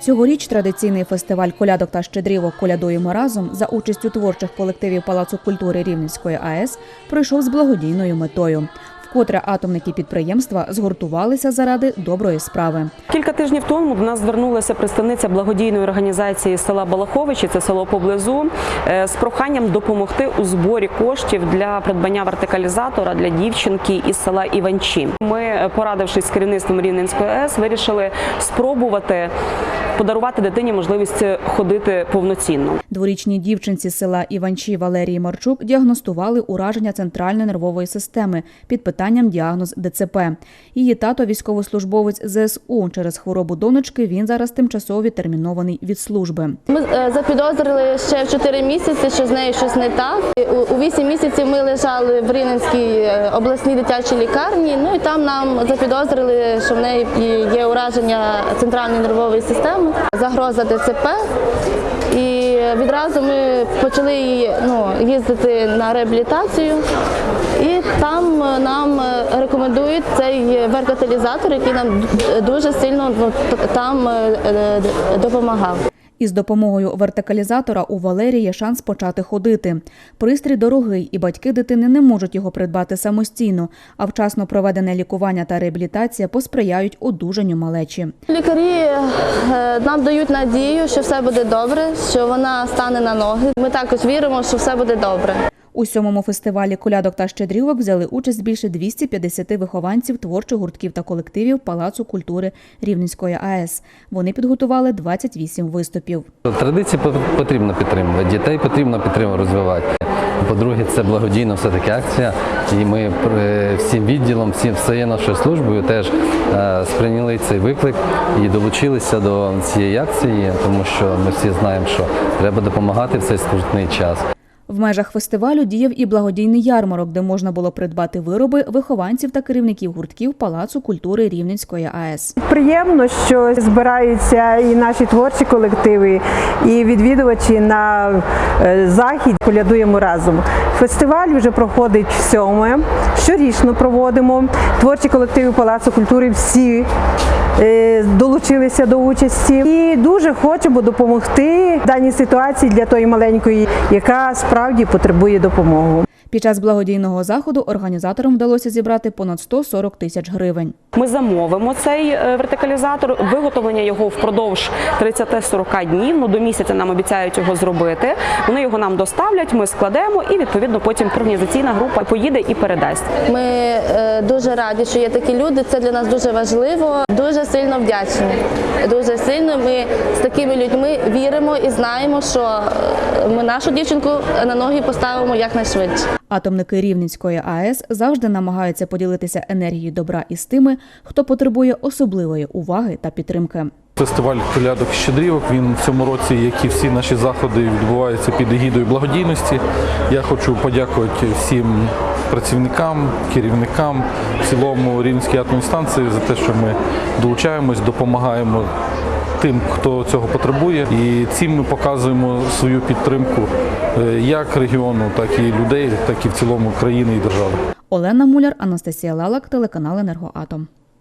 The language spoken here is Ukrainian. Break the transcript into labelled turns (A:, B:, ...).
A: Цьогоріч традиційний фестиваль колядок та щедрівок Колядуємо разом за участю творчих колективів Палацу культури Рівненської АЕС пройшов з благодійною метою. Вкотре атомники підприємства згуртувалися заради доброї справи.
B: Кілька тижнів тому до нас звернулася представниця благодійної організації села Балаховичі, це село поблизу, е, з проханням допомогти у зборі коштів для придбання вертикалізатора для дівчинки із села Іванчі. Ми, е, порадившись з керівництвом Рівненської АЕС, вирішили спробувати подарувати дитині можливість ходити повноцінно.
A: Дворічній дівчинці села Іванчі Валерії Марчук діагностували ураження центральної нервової системи під питанням діагноз ДЦП. Її тато військовослужбовець ЗСУ. Через хворобу донечки він зараз тимчасово відтермінований від служби.
C: Ми е, запідозрили ще в 4 місяці, що з нею щось не так. У- У 8 місяців ми лежали в Рівненській е, обласній дитячій лікарні. Ну і там нам запідозрили, що в неї є ураження центральної нервової системи, загроза ДЦП. І відразу ми почали ну, їздити на реабілітацію. І там нам рекомендують цей веркаталізатор, який нам дуже сильно там е, е, допомагав.
A: Із допомогою вертикалізатора у Валерії є шанс почати ходити. Пристрій дорогий, і батьки дитини не можуть його придбати самостійно, а вчасно проведене лікування та реабілітація посприяють одужанню малечі.
C: Лікарі е, нам дають надію, що все буде добре, що вона стане на ноги. Ми також віримо, що все буде добре.
A: У сьомому фестивалі колядок та щедрівок взяли участь більше 250 вихованців творчих гуртків та колективів Палацу культури Рівненської АЕС. Вони підготували 28 виступів.
D: Традиції пот- потрібно підтримувати, дітей потрібно підтримувати, розвивати. По-друге, це благодійна все-таки акція, і ми е, всім відділом, всім всією нашою службою теж е, сприйняли цей виклик і долучилися до цієї акції, тому що ми всі знаємо, що треба допомагати в цей скрутний час.
A: В межах фестивалю діяв і благодійний ярмарок, де можна було придбати вироби вихованців та керівників гуртків Палацу культури Рівненської АЕС.
E: Приємно, що збираються і наші творчі колективи, і відвідувачі на е, захід колядуємо разом. Фестиваль вже проходить сьоме. Щорічно проводимо. Творчі колективи Палацу культури всі долучилися до участі. І дуже хочемо допомогти даній ситуації для тої маленької, яка справді потребує допомоги.
A: Під час благодійного заходу організаторам вдалося зібрати понад 140 тисяч гривень.
B: Ми замовимо цей е, вертикалізатор, виготовлення його впродовж 30-40 днів. Ну до місяця нам обіцяють його зробити. Вони його нам доставлять, ми складемо, і відповідно потім організаційна група поїде і передасть.
C: Ми е, дуже раді, що є такі люди. Це для нас дуже важливо. Дуже сильно вдячні. Дуже сильно ми з такими людьми віримо і знаємо, що е, ми нашу дівчинку на ноги поставимо якнайшвидше.
A: Атомники Рівненської АЕС завжди намагаються поділитися енергією добра із тими, хто потребує особливої уваги та підтримки.
F: Фестиваль колядок щедрівок. Він в цьому році, як і всі наші заходи, відбувається під егідою благодійності. Я хочу подякувати всім працівникам, керівникам в цілому Рівненській станції за те, що ми долучаємось, допомагаємо тим, хто цього потребує. І цим ми показуємо свою підтримку е, як регіону, так і людей, так і в цілому країни і держави.
A: Олена Муляр, Анастасія Лалак, телеканал Енергоатом.